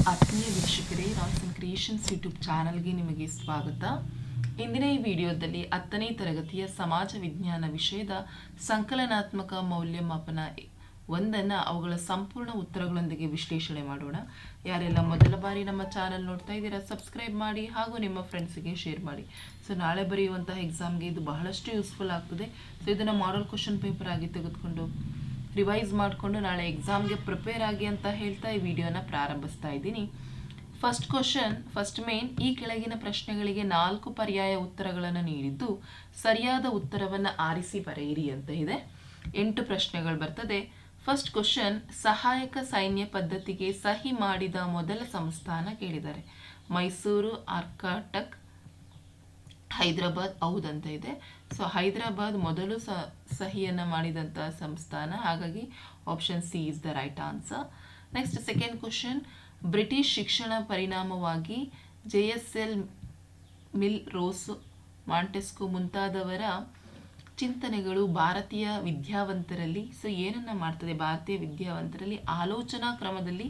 ಆತ್ಮೀಯ ವೀಕ್ಷಕರೇ ration creations YouTube ಚಾನಲ್ಗೆ ನಿಮಗೆ ಸ್ವಾಗತ. ಇಂದಿನ ಈ ವಿಡಿಯೋದಲ್ಲಿ ಹತ್ತನೇ ತರಗತಿಯ ಸಮಾಜ ವಿಜ್ಞಾನ ವಿಷಯದ ಸಂಕಲನಾತ್ಮಕ ಮೌಲ್ಯಮಾಪನ ಒಂದನ್ನು ಅವುಗಳ ಸಂಪೂರ್ಣ ಉತ್ತರಗಳೊಂದಿಗೆ ವಿಶ್ಲೇಷಣೆ ಮಾಡೋಣ. ಯಾರೆಲ್ಲ ಮೊದಲ ಬಾರಿ ನಮ್ಮ ಚಾನಲ್ ನೋಡ್ತಾ ಇದ್ದೀರಾ, ಸಬ್ಸ್ಕ್ರೈಬ್ ಮಾಡಿ ಹಾಗೂ ನಿಮ್ಮ ಫ್ರೆಂಡ್ಸಿಗೆ ಶೇರ್ ಮಾಡಿ. ಸೊ, ನಾಳೆ ಬರೆಯುವಂತಹ ಎಕ್ಸಾಮ್ಗೆ ಇದು ಬಹಳಷ್ಟು ಯೂಸ್ಫುಲ್ ಆಗ್ತದೆ. ಸೊ, ಇದನ್ನು ಮಾಡಲ್ ಕ್ವಶನ್ ಪೇಪರ್ ಆಗಿ ತೆಗೆದುಕೊಂಡು ರಿವೈಸ್ ಮಾಡಿಕೊಂಡು ನಾಳೆ ಎಕ್ಸಾಮ್ಗೆ ಪ್ರಿಪೇರ್ ಆಗಿ ಅಂತ ಹೇಳ್ತಾ ಈ ವಿಡಿಯೋನ ಪ್ರಾರಂಭಿಸ್ತಾ ಇದ್ದೀನಿ. ಫಸ್ಟ್ ಕ್ವಶನ್ ಫಸ್ಟ್ ಮೇನ್ ಈ ಕೆಳಗಿನ ಪ್ರಶ್ನೆಗಳಿಗೆ ನಾಲ್ಕು ಪರ್ಯಾಯ ಉತ್ತರಗಳನ್ನು ನೀಡಿದ್ದು, ಸರಿಯಾದ ಉತ್ತರವನ್ನು ಆರಿಸಿ ಬರೆಯಿರಿ ಅಂತ ಇದೆ. ಎಂಟು ಪ್ರಶ್ನೆಗಳು ಬರ್ತದೆ. ಫಸ್ಟ್ ಕ್ವಶನ್ ಸಹಾಯಕ ಸೈನ್ಯ ಪದ್ಧತಿಗೆ ಸಹಿ ಮಾಡಿದ ಮೊದಲ ಸಂಸ್ಥಾನ ಕೇಳಿದ್ದಾರೆ. ಮೈಸೂರು ಆರ್ಕಾಟಕ್ ಹೈದರಾಬಾದ್ ಹೌದಂತ ಇದೆ. ಸೊ ಹೈದರಾಬಾದ್ ಮೊದಲು ಸಹಿಯನ್ನು ಮಾಡಿದಂಥ ಸಂಸ್ಥಾನ. ಹಾಗಾಗಿ option C is the right answer next second question British ಶಿಕ್ಷಣ ಪರಿಣಾಮವಾಗಿ J S L Mill Rousseau Montesquieu ಮುಂತಾದವರ ಚಿಂತನೆಗಳು ಭಾರತೀಯ ವಿದ್ಯಾವಂತರಲ್ಲಿ. ಸೊ ಏನನ್ನ ಮಾಡ್ತದೆ ಭಾರತೀಯ ವಿದ್ಯಾವಂತರಲ್ಲಿ? ಆಲೋಚನಾ ಕ್ರಮದಲ್ಲಿ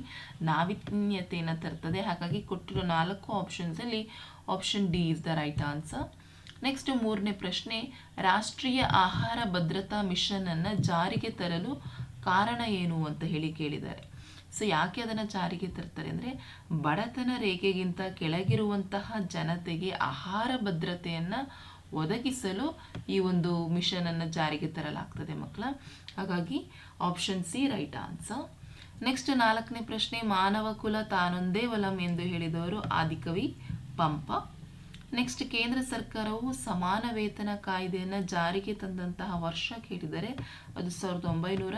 ನಾವಿನ್ಯತೆಯನ್ನು ತರ್ತದೆ. ಹಾಗಾಗಿ ಕೊಟ್ಟಿರೋ ನಾಲ್ಕು ಆಪ್ಷನ್ಸಲ್ಲಿ option D is the right answer next ಮೂರನೇ ಪ್ರಶ್ನೆ, ರಾಷ್ಟ್ರೀಯ ಆಹಾರ ಭದ್ರತಾ ಮಿಷನ್ ಅನ್ನು ಜಾರಿಗೆ ತರಲು ಕಾರಣ ಏನು ಅಂತ ಹೇಳಿ ಕೇಳಿದ್ದಾರೆ. ಸೊ ಯಾಕೆ ಅದನ್ನು ಜಾರಿಗೆ ತರ್ತಾರೆ ಅಂದರೆ, ಬಡತನ ರೇಖೆಗಿಂತ ಕೆಳಗಿರುವಂತಹ ಜನತೆಗೆ ಆಹಾರ ಭದ್ರತೆಯನ್ನು ಒದಗಿಸಲು ಈ ಒಂದು ಮಿಷನನ್ನು ಜಾರಿಗೆ ತರಲಾಗ್ತದೆ ಮಕ್ಕಳ. ಹಾಗಾಗಿ option C right answer next ನಾಲ್ಕನೇ ಪ್ರಶ್ನೆ, ಮಾನವ ಕುಲ ತಾನೊಂದೇ ವಲಂ ಎಂದು ಹೇಳಿದವರು ಆದಿಕವಿ ಪಂಪ. ನೆಕ್ಸ್ಟ್ ಕೇಂದ್ರ ಸರ್ಕಾರವು ಸಮಾನ ವೇತನ ಕಾಯ್ದೆಯನ್ನು ಜಾರಿಗೆ ತಂದಂತಹ ವರ್ಷ ಕೇಳಿದರೆ ಅದು ಸಾವಿರದ ಒಂಬೈನೂರ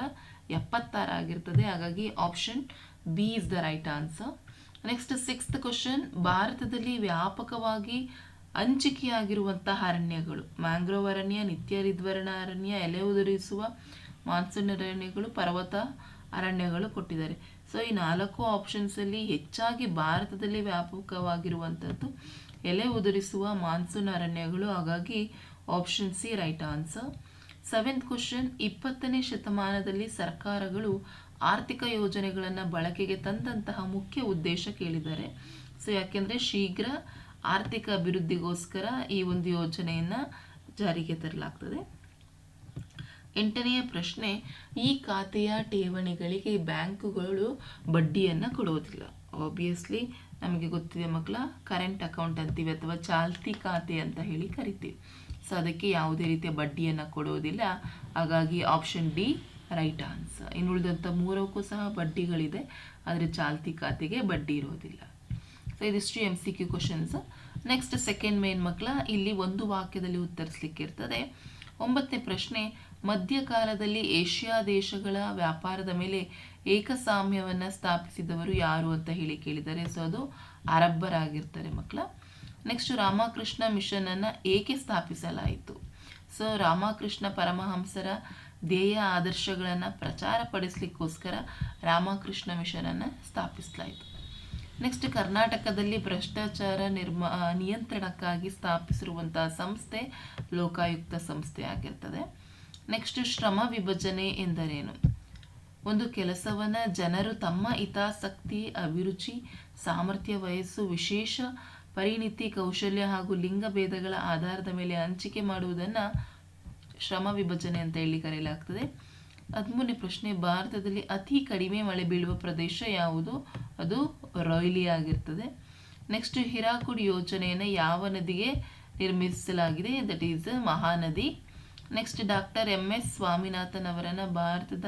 ಎಪ್ಪತ್ತಾರಾಗಿರ್ತದೆ ಹಾಗಾಗಿ option B is the right answer next sixth question ಭಾರತದಲ್ಲಿ ವ್ಯಾಪಕವಾಗಿ ಹಂಚಿಕೆಯಾಗಿರುವಂತಹ ಅರಣ್ಯಗಳು. ಮ್ಯಾಂಗ್ರೋವ್ ಅರಣ್ಯ ನಿತ್ಯ ರಿದ್ವರ್ಣ ಅರಣ್ಯ, ಎಲೆ ಉದುರಿಸುವ ಮಾನ್ಸೂನ್ ಅರಣ್ಯಗಳು, ಪರ್ವತ ಅರಣ್ಯಗಳು ಕೊಟ್ಟಿದ್ದಾರೆ. ಸೊ ಈ ನಾಲ್ಕು ಆಪ್ಷನ್ಸಲ್ಲಿ ಹೆಚ್ಚಾಗಿ ಭಾರತದಲ್ಲಿ ವ್ಯಾಪಕವಾಗಿರುವಂಥದ್ದು ಎಲೆ ಉದುರಿಸುವ ಮಾನ್ಸೂನ್ ಅರಣ್ಯಗಳು, ಹಾಗಾಗಿ option C right answer seventh question ಇಪ್ಪತ್ತನೇ ಶತಮಾನದಲ್ಲಿ ಸರ್ಕಾರಗಳು ಆರ್ಥಿಕ ಯೋಜನೆಗಳನ್ನು ಬಳಕೆಗೆ ತಂದಂತಹ ಮುಖ್ಯ ಉದ್ದೇಶ ಕೇಳಿದ್ದಾರೆ. ಸೊ ಯಾಕೆಂದರೆ ಶೀಘ್ರ ಆರ್ಥಿಕ ಅಭಿವೃದ್ಧಿಗೋಸ್ಕರ ಈ ಒಂದು ಯೋಜನೆಯನ್ನು ಜಾರಿಗೆ ತರಲಾಗ್ತದೆ. ಎಂಟನೆಯ ಪ್ರಶ್ನೆ, ಈ ಖಾತೆಯ ಠೇವಣಿಗಳಿಗೆ ಬ್ಯಾಂಕುಗಳು ಬಡ್ಡಿಯನ್ನು ಕೊಡುವುದಿಲ್ಲ. ಆಬ್ವಿಯಸ್ಲಿ ನಮಗೆ ಗೊತ್ತಿದೆ ಮಕ್ಕಳ ಕರೆಂಟ್ ಅಕೌಂಟ್ ಅಂತೀವಿ ಅಥವಾ ಚಾಲ್ತಿ ಖಾತೆ ಅಂತ ಹೇಳಿ ಕರಿತೀವಿ. ಸೊ ಅದಕ್ಕೆ ಯಾವುದೇ ರೀತಿಯ ಬಡ್ಡಿಯನ್ನು ಕೊಡೋದಿಲ್ಲ. ಹಾಗಾಗಿ ಆಪ್ಷನ್ ಡಿ ರೈಟ್ ಆನ್ಸರ್ ಇನ್ನುಳಿದಂಥ ಮೂರಕ್ಕೂ ಸಹ ಬಡ್ಡಿಗಳಿದೆ. ಆದರೆ ಚಾಲ್ತಿ ಖಾತೆಗೆ ಬಡ್ಡಿ ಇರೋದಿಲ್ಲ. ಸೊ ಇದಿಷ್ಟು M C Q questions next second main ಮಕ್ಕಳ, ಇಲ್ಲಿ ಒಂದು ವಾಕ್ಯದಲ್ಲಿ ಉತ್ತರಿಸಲಿಕ್ಕೆ ಇರ್ತದೆ. ಒಂಬತ್ತನೇ ಪ್ರಶ್ನೆ ಮಧ್ಯಕಾಲದಲ್ಲಿ ಏಷ್ಯಾ ದೇಶಗಳ ವ್ಯಾಪಾರದ ಮೇಲೆ ಏಕಸಾಮ್ಯವನ್ನು ಸ್ಥಾಪಿಸಿದವರು ಯಾರು ಅಂತ ಹೇಳಿ ಕೇಳಿದ್ದಾರೆ ಸೊ ಅದು ಅರಬ್ಬರಾಗಿರ್ತಾರೆ ಮಕ್ಕಳ. ನೆಕ್ಸ್ಟ್ ರಾಮಕೃಷ್ಣ ಮಿಷನ್ ಅನ್ನು ಏಕೆ ಸ್ಥಾಪಿಸಲಾಯಿತು? ಸೊ ರಾಮಕೃಷ್ಣ ಪರಮಹಂಸರ ಧ್ಯೇಯ ಆದರ್ಶಗಳನ್ನು ಪ್ರಚಾರಪಡಿಸ್ಲಿಕ್ಕೋಸ್ಕರ ರಾಮಕೃಷ್ಣ ಮಿಷನನ್ನು ಸ್ಥಾಪಿಸಲಾಯಿತು. ನೆಕ್ಸ್ಟ್ ಕರ್ನಾಟಕದಲ್ಲಿ ಭ್ರಷ್ಟಾಚಾರ ನಿರ್ಮ, ನಿಯಂತ್ರಣಕ್ಕಾಗಿ ಸ್ಥಾಪಿಸಿರುವಂತಹ ಸಂಸ್ಥೆ ಲೋಕಾಯುಕ್ತ ಸಂಸ್ಥೆ ಆಗಿರ್ತದೆ. ನೆಕ್ಸ್ಟ್ ಶ್ರಮ ವಿಭಜನೆ ಎಂದರೇನು? ಒಂದು ಕೆಲಸವನ್ನು ಜನರು ತಮ್ಮ ಹಿತಾಸಕ್ತಿ, ಅಭಿರುಚಿ, ಸಾಮರ್ಥ್ಯ, ವಯಸ್ಸು, ವಿಶೇಷ ಪರಿಣಿತಿ, ಕೌಶಲ್ಯ ಹಾಗೂ ಲಿಂಗ ಭೇದಗಳ ಆಧಾರದ ಮೇಲೆ ಹಂಚಿಕೆ ಮಾಡುವುದನ್ನು ಶ್ರಮ ವಿಭಜನೆ ಅಂತ ಹೇಳಿ ಕರೆಯಲಾಗ್ತದೆ. ಹದಿಮೂರನೇ ಪ್ರಶ್ನೆ, ಭಾರತದಲ್ಲಿ ಅತಿ ಕಡಿಮೆ ಮಳೆ ಬೀಳುವ ಪ್ರದೇಶ ಯಾವುದು? ಅದು ರೊಯ್ಲಿ ಆಗಿರ್ತದೆ. ನೆಕ್ಸ್ಟ್ ಹಿರಾಕುಡ್ ಯೋಜನೆಯನ್ನು ಯಾವ ನದಿಗೆ ನಿರ್ಮಿಸಲಾಗಿದೆ? That is Mahanadi. Next doctor M S Swaminathan ಅವರನ್ನ ಭಾರತದ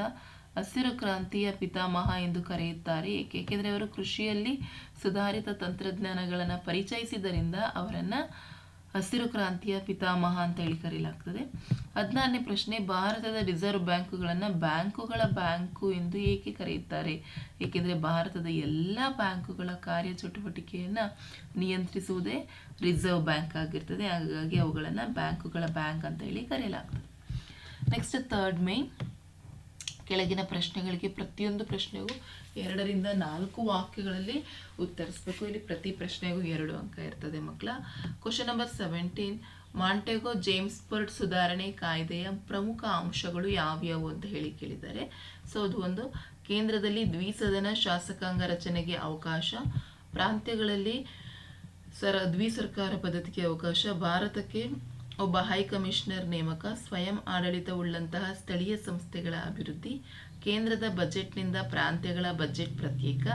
ಹಸಿರು ಕ್ರಾಂತಿಯ ಪಿತಾಮಹ ಎಂದು ಕರೆಯುತ್ತಾರೆ. ಏಕೆ? ಏಕೆಂದರೆ ಅವರು ಕೃಷಿಯಲ್ಲಿ ಸುಧಾರಿತ ತಂತ್ರಜ್ಞಾನಗಳನ್ನು ಪರಿಚಯಿಸಿದ್ದರಿಂದ ಅವರನ್ನು ಹಸಿರು ಕ್ರಾಂತಿಯ ಪಿತಾಮಹ ಅಂತ ಹೇಳಿ ಕರೆಯಲಾಗ್ತದೆ ಹದಿನಾರನೇ ಪ್ರಶ್ನೆ, ಭಾರತದ ರಿಸರ್ವ್ ಬ್ಯಾಂಕುಗಳನ್ನು ಬ್ಯಾಂಕುಗಳ ಬ್ಯಾಂಕು ಎಂದು ಏಕೆ ಕರೆಯುತ್ತಾರೆ? ಏಕೆಂದರೆ ಭಾರತದ ಎಲ್ಲ ಬ್ಯಾಂಕುಗಳ ಕಾರ್ಯ ಚಟುವಟಿಕೆಯನ್ನು ನಿಯಂತ್ರಿಸುವುದೇ ರಿಸರ್ವ್ ಬ್ಯಾಂಕ್ ಆಗಿರ್ತದೆ. ಹಾಗಾಗಿ ಅವುಗಳನ್ನು ಬ್ಯಾಂಕುಗಳ ಬ್ಯಾಂಕ್ ಅಂತ ಹೇಳಿ ಕರೆಯಲಾಗ್ತದೆ. ನೆಕ್ಸ್ಟ್ ಥರ್ಡ್ ಮೇನ್ ಕೆಳಗಿನ ಪ್ರಶ್ನೆಗಳಿಗೆ ಪ್ರತಿಯೊಂದು ಪ್ರಶ್ನೆಗೂ ಎರಡರಿಂದ ನಾಲ್ಕು ವಾಕ್ಯಗಳಲ್ಲಿ ಉತ್ತರಿಸಬೇಕು. ಇಲ್ಲಿ ಪ್ರತಿ ಪ್ರಶ್ನೆಗೂ ಎರಡು ಅಂಕ ಇರ್ತದೆ ಮಕ್ಕಳ. Question number seventeen Montagu Chelmsford ಸುಧಾರಣೆ ಕಾಯ್ದೆಯ ಪ್ರಮುಖ ಅಂಶಗಳು ಯಾವ್ಯಾವು ಅಂತ ಹೇಳಿ ಕೇಳಿದ್ದಾರೆ. ಸೊ ಅದು ಒಂದು ಕೇಂದ್ರದಲ್ಲಿ ದ್ವಿಸದನ ಶಾಸಕಾಂಗ ರಚನೆಗೆ ಅವಕಾಶ. ಪ್ರಾಂತ್ಯಗಳಲ್ಲಿ ಸರ, ದ್ವಿಸರ್ಕಾರ ಪದ್ಧತಿಗೆ ಅವಕಾಶ. ಭಾರತಕ್ಕೆ ಒಬ್ಬ ಹೈಕಮಿಷನರ್ ನೇಮಕ, ಸ್ವಯಂ ಆಡಳಿತವುಳ್ಳಂತಹ ಸ್ಥಳೀಯ ಸಂಸ್ಥೆಗಳ ಅಭಿವೃದ್ಧಿ, ಕೇಂದ್ರದ ಬಜೆಟ್ನಿಂದ ಪ್ರಾಂತ್ಯಗಳ ಬಜೆಟ್ ಪ್ರತ್ಯೇಕ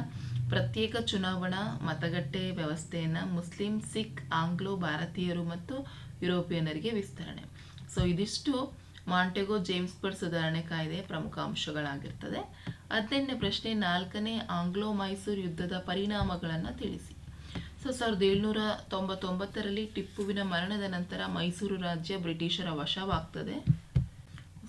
ಪ್ರತ್ಯೇಕ ಚುನಾವಣಾ ಮತಗಟ್ಟೆ ವ್ಯವಸ್ಥೆಯನ್ನು ಮುಸ್ಲಿಂ, ಸಿಖ್, ಆಂಗ್ಲೋ, ಭಾರತೀಯರು ಮತ್ತು ಯುರೋಪಿಯನರಿಗೆ ವಿಸ್ತರಣೆ. ಸೊ, ಇದಿಷ್ಟು ಮಾಂಟೆಗೋ ಜೇಮ್ಸ್ಬರ್ಗ್ ಸುಧಾರಣೆ ಕಾಯ್ದೆಯ ಪ್ರಮುಖ ಅಂಶಗಳಾಗಿರ್ತದೆ. ಹದಿನೆಂಟನೇ ಪ್ರಶ್ನೆ ನಾಲ್ಕನೇ ಆಂಗ್ಲೋ ಮೈಸೂರು ಯುದ್ಧದ ಪರಿಣಾಮಗಳನ್ನು ತಿಳಿಸಿ. ಸೊ, ಸಾವಿರದ ಏಳ್ನೂರ ತೊಂಬತ್ತೊಂಬತ್ತರಲ್ಲಿ ಟಿಪ್ಪುವಿನ ಮರಣದ ನಂತರ ಮೈಸೂರು ರಾಜ್ಯ ಬ್ರಿಟಿಷರ ವಶವಾಗ್ತದೆ.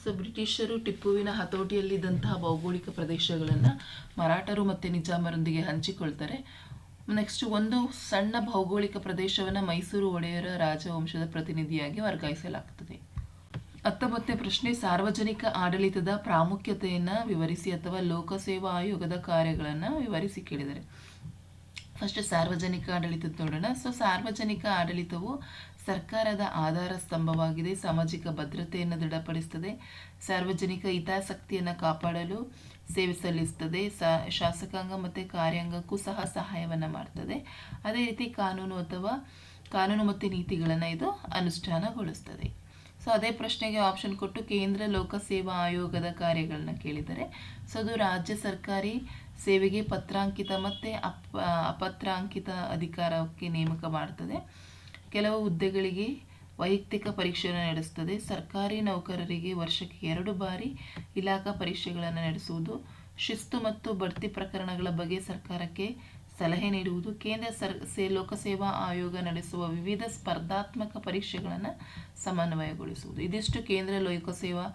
ಸೊ, ಬ್ರಿಟಿಷರು ಟಿಪ್ಪುವಿನ ಹತೋಟಿಯಲ್ಲಿದ್ದಂತಹ ಭೌಗೋಳಿಕ ಪ್ರದೇಶಗಳನ್ನು ಮರಾಠರು ಮತ್ತು ನಿಜಾಮರೊಂದಿಗೆ ಹಂಚಿಕೊಳ್ತಾರೆ. ನೆಕ್ಸ್ಟ್ ಒಂದು ಸಣ್ಣ ಭೌಗೋಳಿಕ ಪ್ರದೇಶವನ್ನು ಮೈಸೂರು ಒಡೆಯರ ರಾಜವಂಶದ ಪ್ರತಿನಿಧಿಯಾಗಿ ವರ್ಗಾಯಿಸಲಾಗ್ತದೆ. ಹತ್ತೊಂಬತ್ತನೇ ಪ್ರಶ್ನೆ, ಸಾರ್ವಜನಿಕ ಆಡಳಿತದ ಪ್ರಾಮುಖ್ಯತೆಯನ್ನು ವಿವರಿಸಿ ಅಥವಾ ಲೋಕಸೇವಾ ಆಯೋಗದ ಕಾರ್ಯಗಳನ್ನು ವಿವರಿಸಿ ಕೇಳಿದರೆ. ಫಸ್ಟ್ ಸಾರ್ವಜನಿಕ ಆಡಳಿತದ ನೋಡೋಣ ಸೊ ಸಾರ್ವಜನಿಕ ಆಡಳಿತವು ಸರ್ಕಾರದ ಆಧಾರ ಸ್ತಂಭವಾಗಿದೆ. ಸಾಮಾಜಿಕ ಭದ್ರತೆಯನ್ನು ದೃಢಪಡಿಸುತ್ತದೆ ಸಾರ್ವಜನಿಕ ಹಿತಾಸಕ್ತಿಯನ್ನು ಕಾಪಾಡಲು ಸೇವೆ ಸಲ್ಲಿಸ್ತದೆ. ಶಾಸಕಾಂಗ ಮತ್ತು ಕಾರ್ಯಾಂಗಕ್ಕೂ ಸಹ ಸಹಾಯವನ್ನು ಮಾಡ್ತದೆ. ಅದೇ ರೀತಿ ಕಾನೂನು ಅಥವಾ ಕಾನೂನು ಮತ್ತು ನೀತಿಗಳನ್ನು ಇದು ಅನುಷ್ಠಾನಗೊಳಿಸ್ತದೆ. ಸೊ ಅದೇ ಪ್ರಶ್ನೆಗೆ ಆಪ್ಷನ್ ಕೊಟ್ಟು ಕೇಂದ್ರ ಲೋಕಸೇವಾ ಆಯೋಗದ ಕಾರ್ಯಗಳನ್ನ ಕೇಳಿದರೆ. ಸೊ ಅದು ರಾಜ್ಯ ಸರ್ಕಾರಿ ಸೇವೆಗೆ ಪತ್ರಾಂಕಿತ ಮತ್ತು ಅಪ್ ಅಪತ್ರಾಂಕಿತ ಅಧಿಕಾರಕ್ಕೆ ನೇಮಕ ಮಾಡ್ತದೆ. ಕೆಲವು ಹುದ್ದೆಗಳಿಗೆ ವೈಯಕ್ತಿಕ ಪರೀಕ್ಷೆಯನ್ನು ನಡೆಸ್ತದೆ. ಸರ್ಕಾರಿ ನೌಕರರಿಗೆ ವರ್ಷಕ್ಕೆ ಎರಡು ಬಾರಿ ಇಲಾಖಾ ಪರೀಕ್ಷೆಗಳನ್ನು ನಡೆಸುವುದು, ಶಿಸ್ತು ಮತ್ತು ಬಡ್ತಿ ಪ್ರಕರಣಗಳ ಬಗ್ಗೆ ಸರ್ಕಾರಕ್ಕೆ ಸಲಹೆ ನೀಡುವುದು, ಕೇಂದ್ರ ಸರ್, ಸೇ, ಲೋಕಸೇವಾ ಆಯೋಗ ನಡೆಸುವ ವಿವಿಧ ಸ್ಪರ್ಧಾತ್ಮಕ ಪರೀಕ್ಷೆಗಳನ್ನು ಸಮನ್ವಯಗೊಳಿಸುವುದು. ಇದಿಷ್ಟು ಕೇಂದ್ರ ಲೋಕಸೇವಾ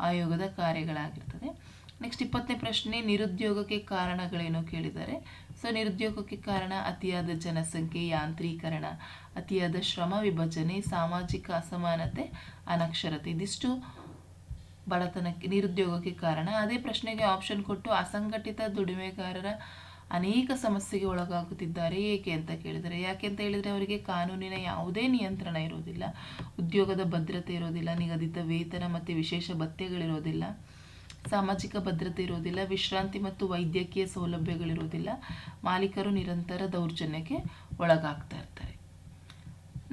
ಆಯೋಗದ ಕಾರ್ಯಗಳಾಗಿರ್ತದೆ. ನೆಕ್ಸ್ಟ್ ಇಪ್ಪತ್ತನೇ ಪ್ರಶ್ನೆ, ನಿರುದ್ಯೋಗಕ್ಕೆ ಕಾರಣಗಳೇನು ಕೇಳಿದ್ದಾರೆ ಸೊ ನಿರುದ್ಯೋಗಕ್ಕೆ ಕಾರಣ ಅತಿಯಾದ ಜನಸಂಖ್ಯೆ, ಯಾಂತ್ರೀಕರಣ, ಅತಿಯಾದ ಶ್ರಮ, ವಿಭಜನೆ, ಸಾಮಾಜಿಕ ಅಸಮಾನತೆ, ಅನಕ್ಷರತೆ. ಇದಿಷ್ಟು ಬಡತನಕ್ಕೆ, ನಿರುದ್ಯೋಗಕ್ಕೆ ಕಾರಣ. ಅದೇ ಪ್ರಶ್ನೆಗೆ ಆಪ್ಷನ್ ಕೊಟ್ಟು ಅಸಂಘಟಿತ ದುಡಿಮೆಗಾರರ ಅನೇಕ ಸಮಸ್ಯೆಗೆ ಒಳಗಾಗುತ್ತಿದ್ದಾರೆ. ಏಕೆ ಅಂತ ಕೇಳಿದರೆ, ಯಾಕೆ ಅಂತ ಹೇಳಿದರೆ ಅವರಿಗೆ ಕಾನೂನಿನ ಯಾವುದೇ ನಿಯಂತ್ರಣ ಇರೋದಿಲ್ಲ ಉದ್ಯೋಗದ ಭದ್ರತೆ ಇರೋದಿಲ್ಲ ನಿಗದಿತ ವೇತನ ಮತ್ತು ವಿಶೇಷ ಭತ್ಯೆಗಳಿರೋದಿಲ್ಲ ಸಾಮಾಜಿಕ ಭದ್ರತೆ ಇರೋದಿಲ್ಲ, ವಿಶ್ರಾಂತಿ ಮತ್ತು ವೈದ್ಯಕೀಯ ಸೌಲಭ್ಯಗಳಿರೋದಿಲ್ಲ. ಮಾಲೀಕರು ನಿರಂತರ ದೌರ್ಜನ್ಯಕ್ಕೆ ಒಳಗಾಗ್ತಾ ಇರ್ತಾರೆ.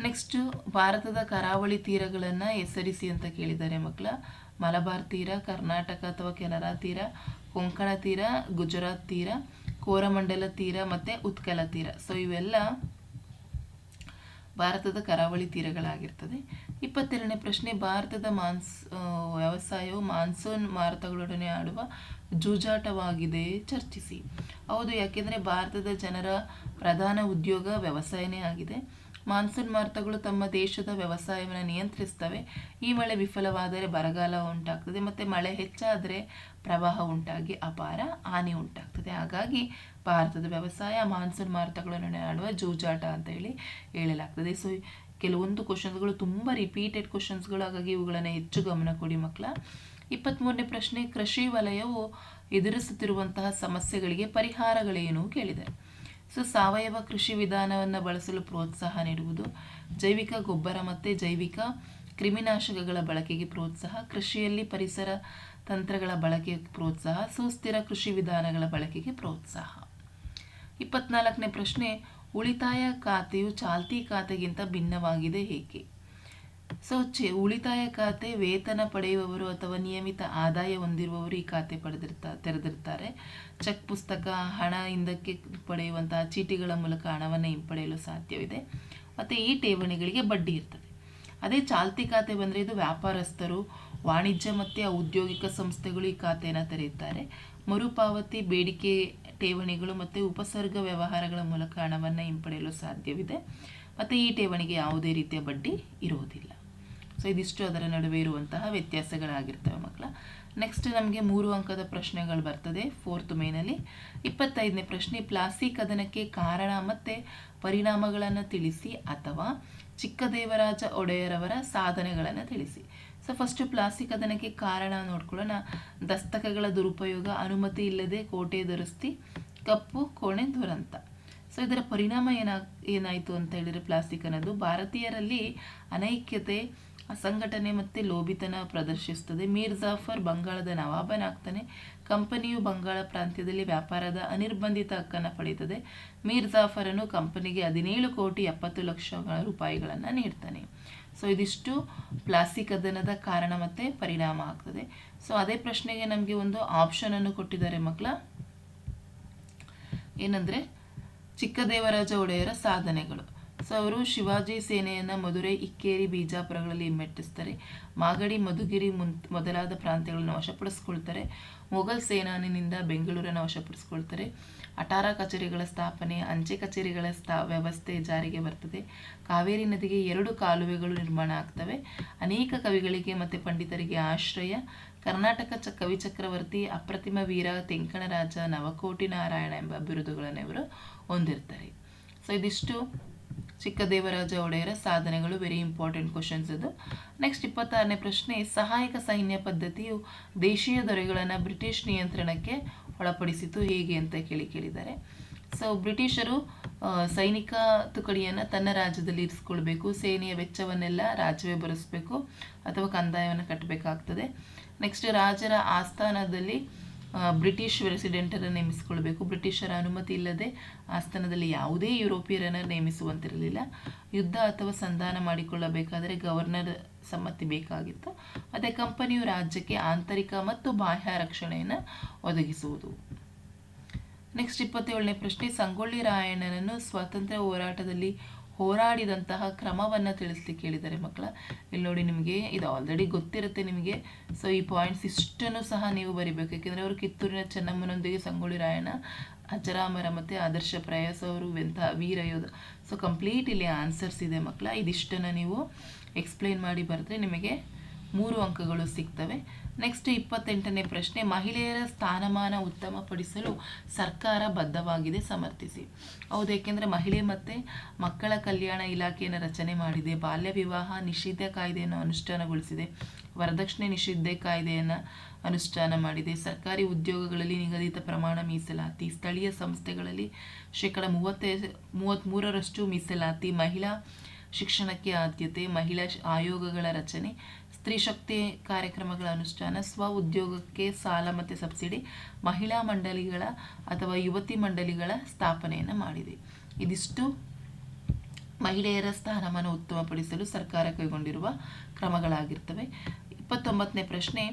ನೆಕ್ಸ್ಟ್ ಭಾರತದ ಕರಾವಳಿ ತೀರಗಳನ್ನು ಹೆಸರಿಸಿ ಅಂತ ಕೇಳಿದ್ದಾರೆ ಮಕ್ಕಳ. ಮಲಬಾರ್ ತೀರ, ಕರ್ನಾಟಕ ಅಥವಾ ಕೆನರಾ ತೀರ, ಕೊಂಕಣ ತೀರ, ಗುಜರಾತ್ ತೀರ, ಕೋರಮಂಡಲ ತೀರ ಮತ್ತು ಉತ್ಕಲ ತೀರ. ಸೊ ಇವೆಲ್ಲ ಭಾರತದ ಕರಾವಳಿ ತೀರಗಳಾಗಿರ್ತದೆ. ಇಪ್ಪತ್ತೆರಡನೇ ಪ್ರಶ್ನೆ, ಭಾರತದ ಮಾನ್ಸ್ ವ್ಯವಸಾಯವು ಮಾನ್ಸೂನ್ ಮಾರುತಗಳೊಡನೆ ಆಡುವ ಜೂಜಾಟವಾಗಿದೆ, ಚರ್ಚಿಸಿ. ಹೌದು, ಯಾಕೆಂದರೆ ಭಾರತದ ಜನರ ಪ್ರಧಾನ ಉದ್ಯೋಗ ವ್ಯವಸಾಯನೇ ಆಗಿದೆ. ಮಾನ್ಸೂನ್ ಮಾರುತಗಳು ತಮ್ಮ ದೇಶದ ವ್ಯವಸಾಯವನ್ನು ನಿಯಂತ್ರಿಸ್ತವೆ ಈ ಮಳೆ ವಿಫಲವಾದರೆ ಬರಗಾಲ ಉಂಟಾಗ್ತದೆ, ಮತ್ತು ಮಳೆ ಹೆಚ್ಚಾದರೆ ಪ್ರವಾಹ ಉಂಟಾಗಿ ಅಪಾರ ಹಾನಿ ಉಂಟಾಗ್ತದೆ. ಹಾಗಾಗಿ ಭಾರತದ ವ್ಯವಸಾಯ ಮಾನ್ಸೂನ್ ಮಾರುತಗಳನ್ನು ಆಡುವ ಜೂಜಾಟ ಅಂತ ಹೇಳಿ ಹೇಳಲಾಗ್ತದೆ. ಸೊ ಕೆಲವೊಂದು ಕ್ವಶನ್ಸ್ಗಳು ತುಂಬ ರಿಪೀಟೆಡ್ ಕ್ವಶನ್ಸ್ಗಳು ಹಾಗಾಗಿ ಇವುಗಳನ್ನು ಹೆಚ್ಚು ಗಮನ ಕೊಡಿ ಮಕ್ಕಳ. ಇಪ್ಪತ್ತ್ಮೂರನೇ ಪ್ರಶ್ನೆ, ಕೃಷಿ ವಲಯವು ಎದುರಿಸುತ್ತಿರುವಂತಹ ಸಮಸ್ಯೆಗಳಿಗೆ ಪರಿಹಾರಗಳೇನು ಕೇಳಿದೆ. ಸೊ, ಸಾವಯವ ಕೃಷಿ ವಿಧಾನವನ್ನು ಬಳಸಲು ಪ್ರೋತ್ಸಾಹ ನೀಡುವುದು, ಜೈವಿಕ ಗೊಬ್ಬರ ಮತ್ತು ಜೈವಿಕ ಕ್ರಿಮಿನಾಶಕಗಳ ಬಳಕೆಗೆ ಪ್ರೋತ್ಸಾಹ, ಕೃಷಿಯಲ್ಲಿ ಪರಿಸರ ತಂತ್ರಗಳ ಬಳಕೆಗೆ ಪ್ರೋತ್ಸಾಹ, ಸುಸ್ಥಿರ ಕೃಷಿ ವಿಧಾನಗಳ ಬಳಕೆಗೆ ಪ್ರೋತ್ಸಾಹ. ಇಪ್ಪತ್ನಾಲ್ಕನೇ ಪ್ರಶ್ನೆ ಉಳಿತಾಯ ಖಾತೆಯು ಚಾಲ್ತಿ ಖಾತೆಗಿಂತ ಭಿನ್ನವಾಗಿದೆ ಏಕೆ? ಸೊ ಚೆ ಉಳಿತಾಯ ಖಾತೆ ವೇತನ ಪಡೆಯುವವರು ಅಥವಾ ನಿಯಮಿತ ಆದಾಯ ಹೊಂದಿರುವವರು ಈ ಖಾತೆ ಪಡೆದಿರ್ತಾ, ತೆರೆದಿರ್ತಾರೆ. ಚೆಕ್ ಪುಸ್ತಕ, ಹಣ ಹಿಂದಕ್ಕೆ ಪಡೆಯುವಂತಹ ಚೀಟಿಗಳ ಮೂಲಕ ಹಣವನ್ನು ಹಿಂಪಡೆಯಲು ಸಾಧ್ಯವಿದೆ. ಮತ್ತು ಈ ಠೇವಣಿಗಳಿಗೆ ಬಡ್ಡಿ ಇರ್ತದೆ. ಅದೇ ಚಾಲ್ತಿ ಖಾತೆ ಬಂದರೆ ಇದು ವ್ಯಾಪಾರಸ್ಥರು, ವಾಣಿಜ್ಯ ಮತ್ತು ಔದ್ಯೋಗಿಕ ಸಂಸ್ಥೆಗಳು ಈ ಖಾತೆಯನ್ನು ತೆರೆಯುತ್ತಾರೆ. ಮರುಪಾವತಿ, ಬೇಡಿಕೆ ಠೇವಣಿಗಳು ಮತ್ತು ಉಪಸರ್ಗ ವ್ಯವಹಾರಗಳ ಮೂಲಕ ಹಣವನ್ನು ಹಿಂಪಡೆಯಲು ಸಾಧ್ಯವಿದೆ. ಮತ್ತು ಈ ಠೇವಣಿಗೆ ಯಾವುದೇ ರೀತಿಯ ಬಡ್ಡಿ ಇರುವುದಿಲ್ಲ. ಸೊ ಇದಿಷ್ಟು ಅದರ ನಡುವೆ ಇರುವಂತಹ ವ್ಯತ್ಯಾಸಗಳಾಗಿರ್ತವೆ ಮಕ್ಕಳ. ನೆಕ್ಸ್ಟ್ ನಮಗೆ ಮೂರು ಅಂಕದ ಪ್ರಶ್ನೆಗಳು ಬರ್ತದೆ. ಫೋರ್ತ್ ಮೇನಲ್ಲಿ. ಇಪ್ಪತ್ತೈದನೇ ಪ್ರಶ್ನೆ ಪ್ಲಾಸ್ಟಿಕ್ ಕದನಕ್ಕೆ ಕಾರಣ ಮತ್ತು ಪರಿಣಾಮಗಳನ್ನು ತಿಳಿಸಿ ಅಥವಾ ಚಿಕ್ಕದೇವರಾಜ ಒಡೆಯರವರ ಸಾಧನೆಗಳನ್ನು ತಿಳಿಸಿ. ಸೊ ಫಸ್ಟು ಪ್ಲಾಸ್ಟಿಕ್ ಅದನಕ್ಕೆ ಕಾರಣ ನೋಡ್ಕೊಳ್ಳೋಣ. ದಸ್ತಕಗಳ ದುರುಪಯೋಗ, ಅನುಮತಿ ಇಲ್ಲದೆ ಕೋಟೆ ದುರಸ್ತಿ ಕಪ್ಪು ಕೋಣೆ ದುರಂತ. ಸೊ ಇದರ ಪರಿಣಾಮ ಏನ, ಏನಾಯಿತು ಅಂತ ಹೇಳಿದರೆ ಪ್ಲಾಸ್ಟಿಕ್ ಅನ್ನೋದು. ಭಾರತೀಯರಲ್ಲಿ ಅನೈಕ್ಯತೆ, ಅಸಂಘಟನೆ ಮತ್ತು ಲೋಭಿತನ ಪ್ರದರ್ಶಿಸುತ್ತದೆ ಮೀರ್ ಜಾಫರ್ ಬಂಗಾಳದ ನವಾಬನಾಗ್ತಾನೆ. ಕಂಪನಿಯು ಬಂಗಾಳ ಪ್ರಾಂತ್ಯದಲ್ಲಿ ವ್ಯಾಪಾರದ ಅನಿರ್ಬಂಧಿತ ಹಕ್ಕನ್ನು ಪಡೀತದೆ. ಮೀರ್ ಜಾಫರನ್ನು ಕಂಪನಿಗೆ ಹದಿನೇಳು ಕೋಟಿ ಎಪ್ಪತ್ತು ಲಕ್ಷ ರೂಪಾಯಿಗಳನ್ನು ನೀಡ್ತಾನೆ. ಸೊ ಇದಿಷ್ಟು ಪ್ಲಾಸ್ಟಿಕ್ ಕದನದ ಕಾರಣ ಮತ್ತು ಪರಿಣಾಮ ಆಗ್ತದೆ. ಸೊ ಅದೇ ಪ್ರಶ್ನೆಗೆ ನಮಗೆ ಒಂದು ಆಪ್ಷನನ್ನು ಕೊಟ್ಟಿದ್ದಾರೆ ಮಕ್ಕಳ. ಏನಂದರೆ, ಚಿಕ್ಕದೇವರಾಜ ಒಡೆಯರ ಸಾಧನೆಗಳು. ಸೊ ಅವರು ಶಿವಾಜಿ ಸೇನೆಯನ್ನು ಮಧುರೈ, ಇಕ್ಕೇರಿ, ಬಿಜಾಪುರಗಳಲ್ಲಿ ಮೆಟ್ಟಿಸ್ತಾರೆ. ಮಾಗಡಿ, ಮಧುಗಿರಿ ಮುನ್ ಮೊದಲಾದ ಪ್ರಾಂತ್ಯಗಳನ್ನು ವಶಪಡಿಸ್ಕೊಳ್ತಾರೆ. ಮೊಘಲ್ ಸೇನಾನಿನಿಂದ ಬೆಂಗಳೂರನ್ನು ವಶಪಡಿಸ್ಕೊಳ್ತಾರೆ. ಅಟಾರ ಕಚೇರಿಗಳ ಸ್ಥಾಪನೆ, ಅಂಚೆ ಕಚೇರಿಗಳ ಸ್ಥಾ ವ್ಯವಸ್ಥೆ ಜಾರಿಗೆ ಬರ್ತದೆ. ಕಾವೇರಿ ನದಿಗೆ ಎರಡು ಕಾಲುವೆಗಳು ನಿರ್ಮಾಣ ಆಗ್ತವೆ. ಅನೇಕ ಕವಿಗಳಿಗೆ ಮತ್ತು ಪಂಡಿತರಿಗೆ ಆಶ್ರಯ. ಕರ್ನಾಟಕ ಚ ಕವಿ ಚಕ್ರವರ್ತಿ, ಅಪ್ರತಿಮ ವೀರ ತೆಂಕಣರಾಜ, ನವಕೋಟಿ ನಾರಾಯಣ ಎಂಬ ಬಿರುದುಗಳನ್ನು ಇವರು ಹೊಂದಿರ್ತಾರೆ. ಸೊ ಇದಿಷ್ಟು. ಚಿಕ್ಕದೇವರಾಜ ಒಡೆಯರ ಸಾಧನೆಗಳು ವೆರಿ ಇಂಪಾರ್ಟೆಂಟ್ ಕ್ವಶನ್ಸ್ ಅದು ನೆಕ್ಸ್ಟ್ ಇಪ್ಪತ್ತಾರನೇ ಪ್ರಶ್ನೆ, ಸಹಾಯಕ ಸೈನ್ಯ ಪದ್ಧತಿಯು ದೇಶೀಯ ದೊರೆಗಳನ್ನು ಬ್ರಿಟಿಷ್ ನಿಯಂತ್ರಣಕ್ಕೆ ಒಳಪಡಿಸಿತು ಹೇಗೆ ಅಂತ ಕೇಳಿ ಕೇಳಿದ್ದಾರೆ. ಸೊ ಬ್ರಿಟಿಷರು ಸೈನಿಕ ತುಕಡಿಯನ್ನು ತನ್ನ ರಾಜ್ಯದಲ್ಲಿ ಇರಿಸ್ಕೊಳ್ಬೇಕು, ಸೇನೆಯ ವೆಚ್ಚವನ್ನೆಲ್ಲ ರಾಜ್ಯವೇ ಭರಿಸಬೇಕು ಅಥವಾ ಕಂದಾಯವನ್ನು ಕಟ್ಟಬೇಕಾಗ್ತದೆ. ನೆಕ್ಸ್ಟ್ ರಾಜರ ಆಸ್ಥಾನದಲ್ಲಿ ಬ್ರಿಟಿಷ್ ರೆಸಿಡೆಂಟನ್ನು ನೇಮಿಸಿಕೊಳ್ಬೇಕು. ಬ್ರಿಟಿಷರ ಅನುಮತಿ ಇಲ್ಲದೆ ಆಸ್ಥಾನದಲ್ಲಿ ಯಾವುದೇ ಯುರೋಪಿಯರನ್ನು ನೇಮಿಸುವಂತಿರಲಿಲ್ಲ. ಯುದ್ಧ ಅಥವಾ ಸಂಧಾನ ಮಾಡಿಕೊಳ್ಳಬೇಕಾದರೆ ಗವರ್ನರ್ ಸಮ್ಮತಿ ಬೇಕಾಗಿತ್ತು. ಮತ್ತು ಕಂಪನಿಯು ರಾಜ್ಯಕ್ಕೆ ಆಂತರಿಕ ಮತ್ತು ಬಾಹ್ಯ ರಕ್ಷಣೆಯನ್ನು ಒದಗಿಸುವುದು. ನೆಕ್ಸ್ಟ್ ಇಪ್ಪತ್ತೇಳನೇ ಪ್ರಶ್ನೆ, ಸಂಗೊಳ್ಳಿ ರಾಯಣ್ಣನನ್ನು ಸ್ವಾತಂತ್ರ್ಯ ಹೋರಾಟದಲ್ಲಿ ಹೋರಾಡಿದಂತಹ ಕ್ರಮವನ್ನು ತಿಳಿಸ್ಲಿಕ್ಕೆ ಕೇಳಿದ್ದಾರೆ ಮಕ್ಕಳ. ಇಲ್ಲಿ ನೋಡಿ ನಿಮಗೆ ಇದು ಆಲ್ರೆಡಿ ಗೊತ್ತಿರುತ್ತೆ ನಿಮಗೆ. ಸೊ ಈ ಪಾಯಿಂಟ್ಸ್ ಇಷ್ಟನ್ನು ಸಹ ನೀವು ಬರಿಬೇಕು. ಯಾಕೆಂದರೆ ಅವರು ಕಿತ್ತೂರಿನ ಚೆನ್ನಮ್ಮನೊಂದಿಗೆ ಸಂಗೊಳ್ಳಿ ರಾಯಣ್ಣ ಅಜರಾಮರ ಮತ್ತು ಆದರ್ಶ ಪ್ರಯಾಸ ಅವರು ಎಂಥ ವೀರ ಯೋಧ. ಸೊ ಕಂಪ್ಲೀಟ್ ಇಲ್ಲಿ ಆನ್ಸರ್ಸ್ ಇದೆ ಮಕ್ಕಳ. ಇದಿಷ್ಟನ್ನು ನೀವು ಎಕ್ಸ್ಪ್ಲೈನ್ ಮಾಡಿ ಬರೆದ್ರೆ ನಿಮಗೆ ಮೂರು ಅಂಕಗಳು ಸಿಗ್ತವೆ. ನೆಕ್ಸ್ಟ್ ಇಪ್ಪತ್ತೆಂಟನೇ ಪ್ರಶ್ನೆ, ಮಹಿಳೆಯರ ಸ್ಥಾನಮಾನ ಉತ್ತಮಪಡಿಸಲು ಸರ್ಕಾರ ಬದ್ಧವಾಗಿದೆ, ಸಮರ್ಥಿಸಿ. ಹೌದು, ಏಕೆಂದರೆ ಮಹಿಳೆ ಮತ್ತು ಮಕ್ಕಳ ಕಲ್ಯಾಣ ಇಲಾಖೆಯನ್ನು ರಚನೆ ಮಾಡಿದೆ, ಬಾಲ್ಯ ವಿವಾಹ ನಿಷಿದ್ಧ ಕಾಯ್ದೆಯನ್ನು ಅನುಷ್ಠಾನಗೊಳಿಸಿದೆ, ವರದಕ್ಷಿಣೆ ನಿಷಿದ್ಧ ಕಾಯ್ದೆಯನ್ನು ಅನುಷ್ಠಾನ ಮಾಡಿದೆ, ಸರ್ಕಾರಿ ಉದ್ಯೋಗಗಳಲ್ಲಿ ನಿಗದಿತ ಪ್ರಮಾಣ ಮೀಸಲಾತಿ, ಸ್ಥಳೀಯ ಸಂಸ್ಥೆಗಳಲ್ಲಿ ಶೇಕಡ ಮೂವತ್ತೈ ಮೂವತ್ತ್ಮೂರರಷ್ಟು ಮೀಸಲಾತಿ, ಮಹಿಳಾ ಶಿಕ್ಷಣಕ್ಕೆ ಆದ್ಯತೆ, ಮಹಿಳಾ ಆಯೋಗಗಳ ರಚನೆ ಸ್ತ್ರೀ ಶಕ್ತಿ ಕಾರ್ಯಕ್ರಮಗಳ ಅನುಷ್ಠಾನ, ಸ್ವ ಉದ್ಯೋಗಕ್ಕೆ ಸಾಲ ಮತ್ತು ಸಬ್ಸಿಡಿ, ಮಹಿಳಾ ಮಂಡಳಿಗಳ ಅಥವಾ ಯುವತಿ ಮಂಡಳಿಗಳ ಸ್ಥಾಪನೆಯನ್ನು ಮಾಡಿದೆ. ಇದಿಷ್ಟು ಮಹಿಳೆಯರ ಸ್ಥಾನಮಾನ ಉತ್ತಮಪಡಿಸಲು ಸರ್ಕಾರ ಕೈಗೊಂಡಿರುವ ಕ್ರಮಗಳಾಗಿರ್ತವೆ. ಇಪ್ಪತ್ತೊಂಬತ್ತನೇ ಪ್ರಶ್ನೆ,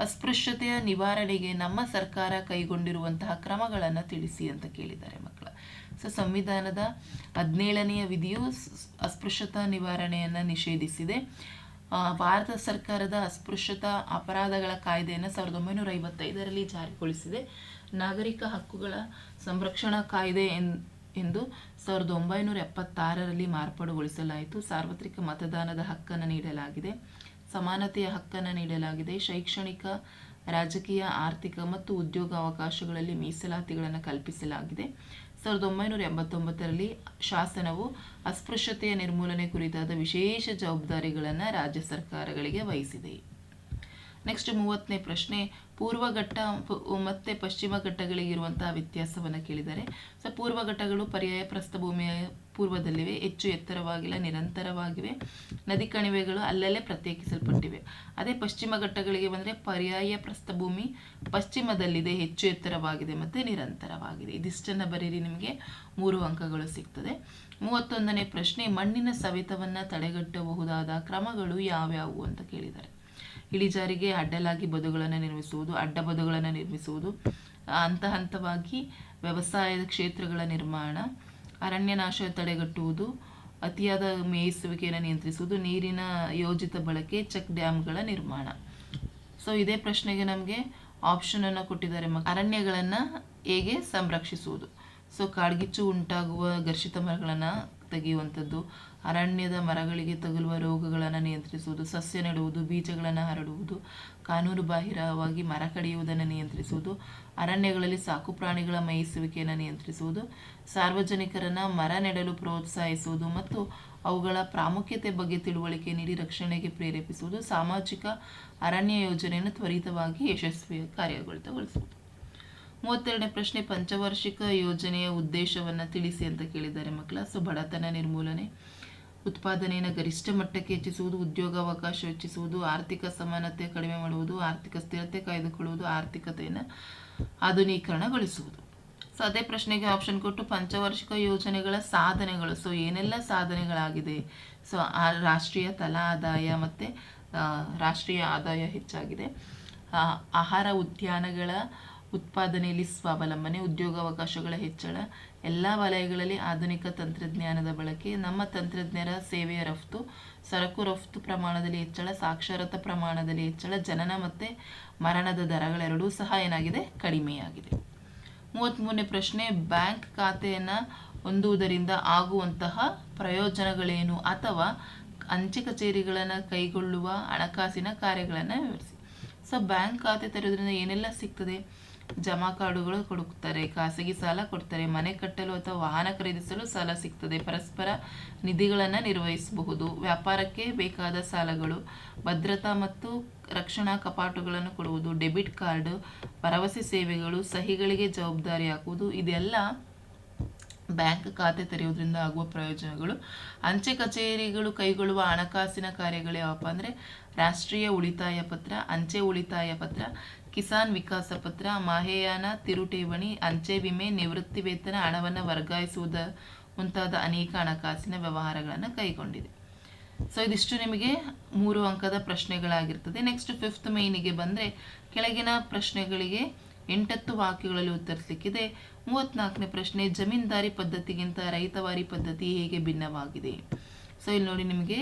ಅಸ್ಪೃಶ್ಯತೆಯ ನಿವಾರಣೆಗೆ ನಮ್ಮ ಸರ್ಕಾರ ಕೈಗೊಂಡಿರುವಂತಹ ಕ್ರಮಗಳನ್ನು ತಿಳಿಸಿ ಅಂತ ಕೇಳಿದ್ದಾರೆ ಮಕ್ಕಳ. ಸೊ, ಸಂವಿಧಾನದ ಹದಿನೇಳನೆಯ ವಿಧಿಯು ಅಸ್ಪೃಶ್ಯತಾ ನಿವಾರಣೆಯನ್ನು ನಿಷೇಧಿಸಿದೆ. ಭಾರತ ಸರ್ಕಾರದ ಅಸ್ಪೃಶ್ಯತಾ ಅಪರಾಧಗಳ ಕಾಯ್ದೆಯನ್ನು ಸಾವಿರದ ಒಂಬೈನೂರ ಐವತ್ತೈದರಲ್ಲಿ ಜಾರಿಗೊಳಿಸಿದೆ. ನಾಗರಿಕ ಹಕ್ಕುಗಳ ಸಂರಕ್ಷಣಾ ಕಾಯ್ದೆ ಎಂದು ಸಾವಿರದ ಒಂಬೈನೂರ ಎಪ್ಪತ್ತಾರರಲ್ಲಿ ಮಾರ್ಪಾಡುಗೊಳಿಸಲಾಯಿತು. ಸಾರ್ವತ್ರಿಕ ಮತದಾನದ ಹಕ್ಕನ್ನು ನೀಡಲಾಗಿದೆ. ಸಮಾನತೆಯ ಹಕ್ಕನ್ನು ನೀಡಲಾಗಿದೆ. ಶೈಕ್ಷಣಿಕ, ರಾಜಕೀಯ, ಆರ್ಥಿಕ ಮತ್ತು ಉದ್ಯೋಗ ಅವಕಾಶಗಳಲ್ಲಿ ಮೀಸಲಾತಿಗಳನ್ನು ಕಲ್ಪಿಸಲಾಗಿದೆ. ಸಾವಿರದ ಒಂಬೈನೂರ ಎಂಬತ್ತೊಂಬತ್ತರಲ್ಲಿ ಶಾಸನವು ಅಸ್ಪೃಶ್ಯತೆಯ ನಿರ್ಮೂಲನೆ ಕುರಿತಾದ ವಿಶೇಷ ಜವಾಬ್ದಾರಿಗಳನ್ನು ರಾಜ್ಯ ಸರ್ಕಾರಗಳಿಗೆ ವಹಿಸಿದೆ. ನೆಕ್ಸ್ಟ್ ಮೂವತ್ತನೇ ಪ್ರಶ್ನೆ ಪೂರ್ವ ಘಟ್ಟ ಪ- ಮತ್ತೆ ಪಶ್ಚಿಮ ಘಟ್ಟಗಳಿಗಿರುವಂತಹ ವ್ಯತ್ಯಾಸವನ್ನು ಕೇಳಿದ್ದಾರೆ. ಸೊ ಪೂರ್ವ ಘಟ್ಟಗಳು ಪರ್ಯಾಯ ಪ್ರಸ್ಥಭೂಮಿಯ ಪೂರ್ವದಲ್ಲಿವೆ. ಹೆಚ್ಚು ಎತ್ತರವಾಗಿಲ್ಲ, ನಿರಂತರವಾಗಿವೆ. ನದಿ ಕಣಿವೆಗಳು ಅಲ್ಲಲ್ಲೇ ಪ್ರತ್ಯೇಕಿಸಲ್ಪಟ್ಟಿವೆ. ಅದೇ ಪಶ್ಚಿಮ ಘಟ್ಟಗಳಿಗೆ ಬಂದರೆ ಪರ್ಯಾಯ ಪ್ರಸ್ಥಭೂಮಿ ಪಶ್ಚಿಮದಲ್ಲಿದೆ, ಹೆಚ್ಚು ಎತ್ತರವಾಗಿದೆ ಮತ್ತು ನಿರಂತರವಾಗಿದೆ. ಇದಿಷ್ಟನ್ನು ಬರೀರಿ, ನಿಮಗೆ ಮೂರು ಅಂಕಗಳು ಸಿಗ್ತದೆ. ಮೂವತ್ತೊಂದನೇ ಪ್ರಶ್ನೆ, ಮಣ್ಣಿನ ಸವೆತವನ್ನು ತಡೆಗಟ್ಟಬಹುದಾದ ಕ್ರಮಗಳು ಯಾವ್ಯಾವು ಅಂತ ಕೇಳಿದ್ದಾರೆ. ಇಳಿಜಾರಿಗೆ ಅಡ್ಡಲಾಗಿ ಬದುಗಳನ್ನು ನಿರ್ಮಿಸುವುದು, ಅಡ್ಡ ಬದುಗಳನ್ನು ನಿರ್ಮಿಸುವುದು ಹಂತ ಹಂತವಾಗಿ ವ್ಯವಸಾಯದ ಕ್ಷೇತ್ರಗಳ ನಿರ್ಮಾಣ ಅರಣ್ಯನಾಶ ತಡೆಗಟ್ಟುವುದು, ಅತಿಯಾದ ಮೇಯಿಸುವಿಕೆಯನ್ನು ನಿಯಂತ್ರಿಸುವುದು, ನೀರಿನ ಯೋಜಿತ ಬಳಕೆ, ಚೆಕ್ ಡ್ಯಾಮ್ಗಳ ನಿರ್ಮಾಣ. ಸೊ ಇದೇ ಪ್ರಶ್ನೆಗೆ ನಮಗೆ ಆಪ್ಷನನ್ನು ಕೊಟ್ಟಿದ್ದಾರೆ ಮ ಅರಣ್ಯಗಳನ್ನು ಹೇಗೆ ಸಂರಕ್ಷಿಸುವುದು? ಸೊ ಕಾಡ್ಗಿಚ್ಚು ಉಂಟಾಗುವ ಘರ್ಷಿತ ಮರಗಳನ್ನು ತೆಗೆಯುವಂಥದ್ದು. ಅರಣ್ಯದ ಮರಗಳಿಗೆ ತಗುಲುವ ರೋಗಗಳನ್ನು ನಿಯಂತ್ರಿಸುವುದು, ಸಸ್ಯ ನೆಡುವುದು, ಬೀಜಗಳನ್ನು ಹರಡುವುದು, ಕಾನೂನು ಬಾಹಿರವಾಗಿ ಮರ ಕಡಿಯುವುದನ್ನು ನಿಯಂತ್ರಿಸುವುದು, ಅರಣ್ಯಗಳಲ್ಲಿ ಸಾಕು ಪ್ರಾಣಿಗಳ ಮೇಯಿಸುವಿಕೆಯನ್ನು ನಿಯಂತ್ರಿಸುವುದು, ಸಾರ್ವಜನಿಕರನ್ನು ಮರ ನೆಡಲು ಪ್ರೋತ್ಸಾಹಿಸುವುದು ಮತ್ತು ಅವುಗಳ ಪ್ರಾಮುಖ್ಯತೆ ಬಗ್ಗೆ ತಿಳುವಳಿಕೆ ನೀಡಿ ರಕ್ಷಣೆಗೆ ಪ್ರೇರೇಪಿಸುವುದು, ಸಾಮಾಜಿಕ ಅರಣ್ಯ ಯೋಜನೆಯನ್ನು ತ್ವರಿತವಾಗಿ ಯಶಸ್ವಿ ಕಾರ್ಯಗತಗೊಳಿಸುವುದು. ಮೂವತ್ತೆರಡನೇ ಪ್ರಶ್ನೆ ಪಂಚವಾರ್ಷಿಕ ಯೋಜನೆಯ ಉದ್ದೇಶವನ್ನು ತಿಳಿಸಿ ಅಂತ ಕೇಳಿದ್ದಾರೆ ಮಕ್ಕಳ. ಸೊ ಬಡತನ ನಿರ್ಮೂಲನೆ, ಉತ್ಪಾದನೆಯನ್ನು ಗರಿಷ್ಠ ಮಟ್ಟಕ್ಕೆ ಹೆಚ್ಚಿಸುವುದು, ಉದ್ಯೋಗಾವಕಾಶ ಹೆಚ್ಚಿಸುವುದು, ಆರ್ಥಿಕ ಸಮಾನತೆ ಕಡಿಮೆ ಮಾಡುವುದು, ಆರ್ಥಿಕ ಸ್ಥಿರತೆ ಕಾಯ್ದುಕೊಳ್ಳುವುದು, ಆರ್ಥಿಕತೆಯನ್ನು ಆಧುನೀಕರಣಗೊಳಿಸುವುದು. ಸೊ ಅದೇ ಪ್ರಶ್ನೆಗೆ ಆಪ್ಷನ್ ಕೊಟ್ಟು ಪಂಚವಾರ್ಷಿಕ ಯೋಜನೆಗಳ ಸಾಧನೆಗಳು. ಸೊ ಏನೆಲ್ಲ ಸಾಧನೆಗಳಾಗಿದೆ? ಸೊ ಆ ರಾಷ್ಟ್ರೀಯ ತಲಾ ಆದಾಯ ಮತ್ತು ರಾಷ್ಟ್ರೀಯ ಆದಾಯ ಹೆಚ್ಚಾಗಿದೆ. ಆಹಾರ ಉದ್ಯಾನಗಳ ಉತ್ಪಾದನೆಯಲ್ಲಿ ಸ್ವಾವಲಂಬನೆ, ಉದ್ಯೋಗಾವಕಾಶಗಳ ಹೆಚ್ಚಳ, ಎಲ್ಲ ವಲಯಗಳಲ್ಲಿ ಆಧುನಿಕ ತಂತ್ರಜ್ಞಾನದ ಬಳಕೆ, ನಮ್ಮ ತಂತ್ರಜ್ಞರ ಸೇವೆಯ ರಫ್ತು, ಸರಕು ರಫ್ತು ಪ್ರಮಾಣದಲ್ಲಿ ಹೆಚ್ಚಳ, ಸಾಕ್ಷರತಾ ಪ್ರಮಾಣದಲ್ಲಿ ಹೆಚ್ಚಳ, ಜನನ ಮತ್ತು ಮರಣದ ದರಗಳೆರಡೂ ಸಹ ಏನಾಗಿದೆ? ಕಡಿಮೆಯಾಗಿದೆ. ಮೂವತ್ತ್ಮೂರನೇ ಪ್ರಶ್ನೆ, ಬ್ಯಾಂಕ್ ಖಾತೆಯನ್ನು ಹೊಂದುವುದರಿಂದ ಆಗುವಂತಹ ಪ್ರಯೋಜನಗಳೇನು ಅಥವಾ ಅಂಚೆ ಕಚೇರಿಗಳನ್ನು ಕೈಗೊಳ್ಳುವ ಹಣಕಾಸಿನ ಕಾರ್ಯಗಳನ್ನು ವಿವರಿಸಿ. ಸೊ ಬ್ಯಾಂಕ್ ಖಾತೆ ತೆರೆಯೋದ್ರಿಂದ ಏನೆಲ್ಲ ಸಿಗ್ತದೆ? ಜಮಾ ಕಾರ್ಡುಗಳು ಕೊಡುತ್ತಾರೆ ಖಾಸಗಿ ಸಾಲ ಕೊಡ್ತಾರೆ, ಮನೆ ಕಟ್ಟಲು ಅಥವಾ ವಾಹನ ಖರೀದಿಸಲು ಸಾಲ ಸಿಗ್ತದೆ. ಪರಸ್ಪರ ನಿಧಿಗಳನ್ನು ನಿರ್ವಹಿಸಬಹುದು. ವ್ಯಾಪಾರಕ್ಕೆ ಬೇಕಾದ ಸಾಲಗಳು, ಭದ್ರತಾ ಮತ್ತು ರಕ್ಷಣಾ ಕಪಾಟುಗಳನ್ನು ಕೊಡುವುದು, ಡೆಬಿಟ್ ಕಾರ್ಡ್, ಭರವಸೆ ಸೇವೆಗಳು, ಸಹಿಗಳಿಗೆ ಜವಾಬ್ದಾರಿ ಹಾಕುವುದು, ಇದೆಲ್ಲ ಬ್ಯಾಂಕ್ ಖಾತೆ ತೆರೆಯುವುದರಿಂದ ಆಗುವ ಪ್ರಯೋಜನಗಳು. ಅಂಚೆ ಕಚೇರಿಗಳು ಕೈಗೊಳ್ಳುವ ಹಣಕಾಸಿನ ಕಾರ್ಯಗಳು ಯಾವಪ್ಪ ಅಂದರೆ, ರಾಷ್ಟ್ರೀಯ ಉಳಿತಾಯ ಪತ್ರ, ಅಂಚೆ ಉಳಿತಾಯ ಪತ್ರ ಕಿಸಾನ್ ವಿಕಾಸ ಪತ್ರ, ಮಾಹೆಯಾನ ತಿರುಠೇವಣಿ ಅಂಚೆ ವಿಮೆ, ನಿವೃತ್ತಿ ವೇತನ, ಹಣವನ್ನು ವರ್ಗಾಯಿಸುವುದ ಮುಂತಾದ ಅನೇಕ ಹಣಕಾಸಿನ ವ್ಯವಹಾರಗಳನ್ನು ಕೈಗೊಂಡಿದೆ. ಸೊ ಇದಿಷ್ಟು ನಿಮಗೆ ಮೂರು ಅಂಕದ ಪ್ರಶ್ನೆಗಳಾಗಿರ್ತದೆ. ನೆಕ್ಸ್ಟ್ ಫಿಫ್ತ್ ಮೇನಿಗೆ ಬಂದರೆ ಕೆಳಗಿನ ಪ್ರಶ್ನೆಗಳಿಗೆ ಎಂಟತ್ತು ವಾಕ್ಯಗಳಲ್ಲಿ ಉತ್ತರಿಸಲಿಕ್ಕಿದೆ. ಮೂವತ್ನಾಲ್ಕನೇ ಪ್ರಶ್ನೆ, ಜಮೀನ್ದಾರಿ ಪದ್ಧತಿಗಿಂತ ರೈತವಾರಿ ಪದ್ಧತಿ ಹೇಗೆ ಭಿನ್ನವಾಗಿದೆ? ಸೊ ಇಲ್ಲಿ ನೋಡಿ ನಿಮಗೆ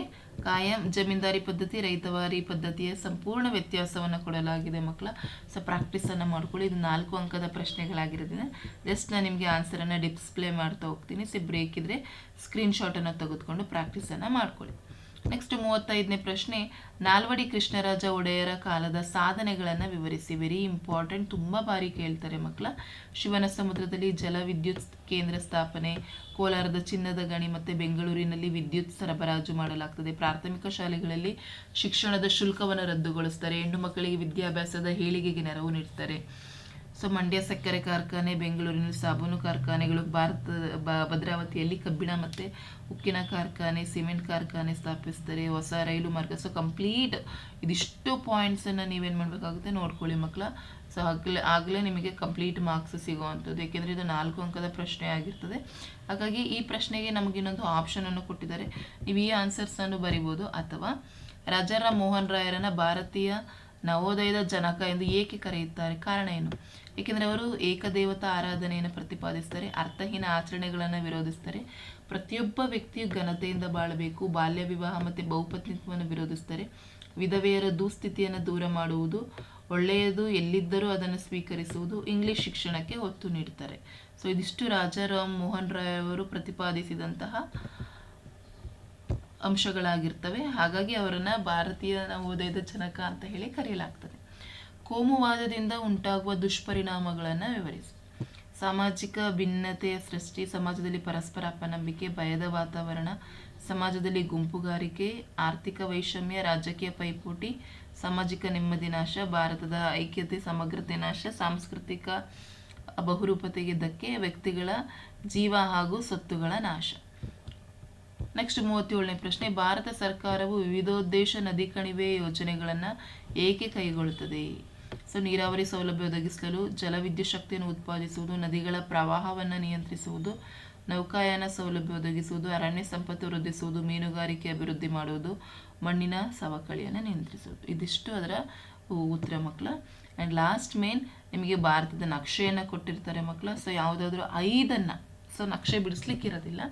ಕಾಯಂ ಜಮೀನ್ದಾರಿ ಪದ್ಧತಿ, ರೈತವಾರಿ ಪದ್ಧತಿಯ ಸಂಪೂರ್ಣ ವ್ಯತ್ಯಾಸವನ್ನು ಕೊಡಲಾಗಿದೆ ಮಕ್ಕಳ. ಸೊ ಪ್ರಾಕ್ಟೀಸನ್ನು ಮಾಡ್ಕೊಳ್ಳಿ. ಇದು ನಾಲ್ಕು ಅಂಕದ ಪ್ರಶ್ನೆಗಳಾಗಿರೋದ್ರಿಂದ ಜಸ್ಟ್ ನಾನು ನಿಮಗೆ ಆನ್ಸರನ್ನು ಡಿಸ್ಪ್ಲೇ ಮಾಡ್ತಾ ಹೋಗ್ತೀನಿ. ಸೊ ಬ್ರೇಕ್ ಇದ್ದರೆ ಸ್ಕ್ರೀನ್ಶಾಟನ್ನು ತೆಗೆದುಕೊಂಡು ಪ್ರಾಕ್ಟೀಸನ್ನು ಮಾಡ್ಕೊಳ್ಳಿ. ನೆಕ್ಸ್ಟ್ ಮೂವತ್ತೈದನೇ ಪ್ರಶ್ನೆ, ನಾಲ್ವಡಿ ಕೃಷ್ಣರಾಜ ಒಡೆಯರ ಕಾಲದ ಸಾಧನೆಗಳನ್ನು ವಿವರಿಸಿ ವೆರಿ ಇಂಪಾರ್ಟೆಂಟ್ ತುಂಬ ಬಾರಿ ಕೇಳ್ತಾರೆ ಮಕ್ಕಳ ಶಿವನ ಸಮುದ್ರದಲ್ಲಿ ಜಲ ವಿದ್ಯುತ್ ಕೇಂದ್ರ ಸ್ಥಾಪನೆ, ಕೋಲಾರದ ಚಿನ್ನದ ಗಣಿ ಮತ್ತು ಬೆಂಗಳೂರಿನಲ್ಲಿ ವಿದ್ಯುತ್ ಸರಬರಾಜು ಮಾಡಲಾಗ್ತದೆ. ಪ್ರಾಥಮಿಕ ಶಾಲೆಗಳಲ್ಲಿ ಶಿಕ್ಷಣದ ಶುಲ್ಕವನ್ನು ರದ್ದುಗೊಳಿಸ್ತಾರೆ. ಹೆಣ್ಣು ಮಕ್ಕಳಿಗೆ ವಿದ್ಯಾಭ್ಯಾಸದ ಹೇಳಿಗೆಗೆ ನೆರವು ನೀಡ್ತಾರೆ. ಸೊ ಮಂಡ್ಯ ಸಕ್ಕರೆ ಕಾರ್ಖಾನೆ ಬೆಂಗಳೂರಿನ ಸಾಬೂನು ಕಾರ್ಖಾನೆಗಳು ಭಾರತ ಭದ್ರಾವತಿಯಲ್ಲಿ ಕಬ್ಬಿಣ ಮತ್ತು ಉಕ್ಕಿನ ಕಾರ್ಖಾನೆ, ಸಿಮೆಂಟ್ ಕಾರ್ಖಾನೆ ಸ್ಥಾಪಿಸ್ತಾರೆ. ಹೊಸ ರೈಲು ಮಾರ್ಗ. ಸೊ ಕಂಪ್ಲೀಟ್ ಇದಿಷ್ಟು ಪಾಯಿಂಟ್ಸನ್ನು ನೀವೇನು ಮಾಡಬೇಕಾಗುತ್ತೆ ನೋಡ್ಕೊಳ್ಳಿ ಮಕ್ಕಳ ಸೊ ಆಗಲೇ ಆಗಲೇ ನಿಮಗೆ ಕಂಪ್ಲೀಟ್ ಮಾರ್ಕ್ಸ್ ಸಿಗುವಂಥದ್ದು. ಏಕೆಂದರೆ ಇದು ನಾಲ್ಕು ಅಂಕದ ಪ್ರಶ್ನೆ ಆಗಿರ್ತದೆ. ಹಾಗಾಗಿ ಈ ಪ್ರಶ್ನೆಗೆ ನಮಗೆ ಇನ್ನೊಂದು ಆಪ್ಷನನ್ನು ಕೊಟ್ಟಿದ್ದಾರೆ. ನೀವು ಈ ಆನ್ಸರ್ಸನ್ನು ಬರಿಬೋದು. ಅಥವಾ ರಾಜಾರಾಮ್ ಮೋಹನ್ ರಾಯರನ್ನು ಭಾರತೀಯ ನವೋದಯದ ಜನಕ ಎಂದು ಏಕೆ ಕರೆಯುತ್ತಾರೆ? ಕಾರಣ ಏನು? ಏಕೆಂದರೆ ಅವರು ಏಕದೇವತಾ ಆರಾಧನೆಯನ್ನು ಪ್ರತಿಪಾದಿಸ್ತಾರೆ ಅರ್ಥಹೀನ ಆಚರಣೆಗಳನ್ನು ವಿರೋಧಿಸ್ತಾರೆ ಪ್ರತಿಯೊಬ್ಬ ವ್ಯಕ್ತಿಯು ಘನತೆಯಿಂದ ಬಾಳಬೇಕು, ಬಾಲ್ಯ ವಿವಾಹ ಮತ್ತು ಬಹುಪತ್ನಿತ್ವವನ್ನು ವಿರೋಧಿಸ್ತಾರೆ ವಿಧವೆಯರ ದುಸ್ಥಿತಿಯನ್ನು ದೂರ ಮಾಡುವುದು, ಒಳ್ಳೆಯದು, ಎಲ್ಲಿದ್ದರೂ ಅದನ್ನು ಸ್ವೀಕರಿಸುವುದು, ಇಂಗ್ಲಿಷ್ ಶಿಕ್ಷಣಕ್ಕೆ ಒತ್ತು ನೀಡ್ತಾರೆ ಸೊ, ಇದಿಷ್ಟು ರಾಜಾರಾಮ್ ಮೋಹನ್ ರಾಯ್ ಅವರು ಪ್ರತಿಪಾದಿಸಿದಂತಹ ಅಂಶಗಳಾಗಿರ್ತವೆ. ಹಾಗಾಗಿ ಅವರನ್ನು ಭಾರತೀಯ ನವೋದಯದ ಜನಕ ಅಂತ ಹೇಳಿ ಕರೆಯಲಾಗ್ತದೆ. ಕೋಮುವಾದದಿಂದ ಉಂಟಾಗುವ ದುಷ್ಪರಿಣಾಮಗಳನ್ನು ವಿವರಿಸಿ. ಸಾಮಾಜಿಕ ಭಿನ್ನತೆಯ ಸೃಷ್ಟಿ, ಸಮಾಜದಲ್ಲಿ ಪರಸ್ಪರ ಅಪನಂಬಿಕೆ, ಭಯದ ವಾತಾವರಣ, ಸಮಾಜದಲ್ಲಿ ಗುಂಪುಗಾರಿಕೆ, ಆರ್ಥಿಕ ವೈಷಮ್ಯ, ರಾಜಕೀಯ ಪೈಪೋಟಿ, ಸಾಮಾಜಿಕ ನೆಮ್ಮದಿ ನಾಶ, ಭಾರತದ ಐಕ್ಯತೆ, ಸಮಗ್ರತೆ ನಾಶ, ಸಾಂಸ್ಕೃತಿಕ ಬಹುರೂಪತೆಗೆ ಧಕ್ಕೆ ವ್ಯಕ್ತಿಗಳ ಜೀವ ಹಾಗೂ ಸತ್ತುಗಳ ನಾಶ. ನೆಕ್ಸ್ಟ್ ಮೂವತ್ತೇಳನೇ ಪ್ರಶ್ನೆ, ಭಾರತ ಸರ್ಕಾರವು ವಿವಿಧೋದ್ದೇಶ ನದಿ ಕಣಿವೆ ಯೋಜನೆಗಳನ್ನು ಏಕೆ ಕೈಗೊಳ್ಳುತ್ತದೆ? ಸೊ, ನೀರಾವರಿ ಸೌಲಭ್ಯ ಒದಗಿಸಲು ಜಲವಿದ್ಯುತ್ ಶಕ್ತಿಯನ್ನು ಉತ್ಪಾದಿಸುವುದು, ನದಿಗಳ ಪ್ರವಾಹವನ್ನು ನಿಯಂತ್ರಿಸುವುದು, ನೌಕಾಯಾನ ಸೌಲಭ್ಯ ಒದಗಿಸುವುದು, ಅರಣ್ಯ ಸಂಪತ್ತು ವೃದ್ಧಿಸುವುದು, ಮೀನುಗಾರಿಕೆ ಅಭಿವೃದ್ಧಿ ಮಾಡುವುದು, ಮಣ್ಣಿನ ಸವಕಳಿಯನ್ನು ನಿಯಂತ್ರಿಸುವುದು. ಇದಿಷ್ಟು ಅದರ ಉತ್ತರ ಮಕ್ಕಳ ಆ್ಯಂಡ್ ಲಾಸ್ಟ್ ಮೇನ್ ನಿಮಗೆ ಭಾರತದ ನಕ್ಷೆಯನ್ನು ಕೊಟ್ಟಿರ್ತಾರೆ ಮಕ್ಕಳ ಸೊ ಯಾವುದಾದ್ರೂ ಐದನ್ನು ಸೊ ನಕ್ಷೆ ಬಿಡಿಸ್ಲಿಕ್ಕಿರೋದಿಲ್ಲ.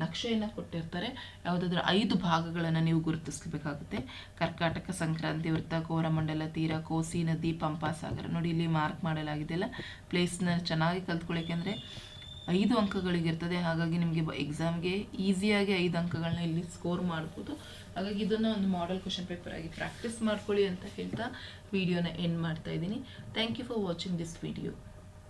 ನಕ್ಷೆಯನ್ನು ಕೊಟ್ಟಿರ್ತಾರೆ. ಯಾವುದಾದ್ರೂ ಐದು ಭಾಗಗಳನ್ನು ನೀವು ಗುರುತಿಸಬೇಕಾಗುತ್ತೆ. ಕರ್ಕಾಟಕ ಸಂಕ್ರಾಂತಿ, ವೃತ್ತ, ಕೋರಮಂಡಲ, ತೀರ, ಕೋಸಿ, ನದಿ, ಪಂಪಾ, ಸಾಗರ. ನೋಡಿ, ಇಲ್ಲಿ ಮಾರ್ಕ್ ಮಾಡಲಾಗಿದೆಯಲ್ಲ. ಪ್ಲೇಸ್ನ ಚೆನ್ನಾಗಿ ಕಲ್ತ್ಕೊಳ್ಳೋಕೆ ಅಂದರೆ ಐದು ಅಂಕಗಳಿಗಿರ್ತದೆ. ಹಾಗಾಗಿ ನಿಮಗೆ ಎಕ್ಸಾಮ್ಗೆ ಈಸಿಯಾಗಿ ಐದು ಅಂಕಗಳನ್ನ ಇಲ್ಲಿ ಸ್ಕೋರ್ ಮಾಡ್ಬೋದು. ಹಾಗಾಗಿ ಇದನ್ನು ಒಂದು ಮಾಡೆಲ್ ಕ್ವಶನ್ ಪೇಪರ್ ಆಗಿ ಪ್ರಾಕ್ಟೀಸ್ ಮಾಡ್ಕೊಳ್ಳಿ ಅಂತ ಹೇಳ್ತಾ ವಿಡಿಯೋನ ಎಂಡ್ ಮಾಡ್ತಾ ಇದ್ದೀನಿ. Thank you for watching this video